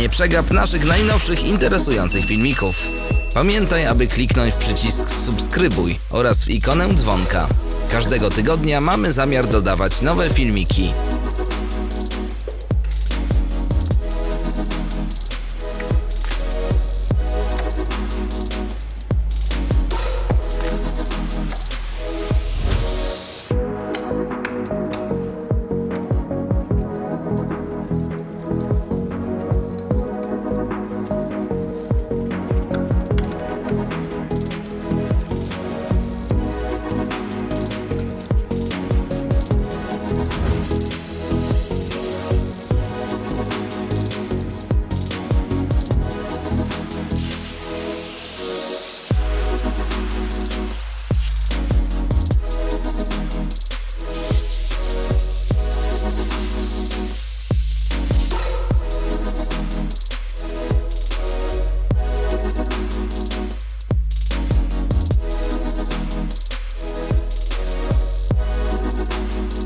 Nie przegap naszych najnowszych interesujących filmików. Pamiętaj, aby kliknąć w przycisk subskrybuj oraz w ikonę dzwonka. Każdego tygodnia mamy zamiar dodawać nowe filmiki.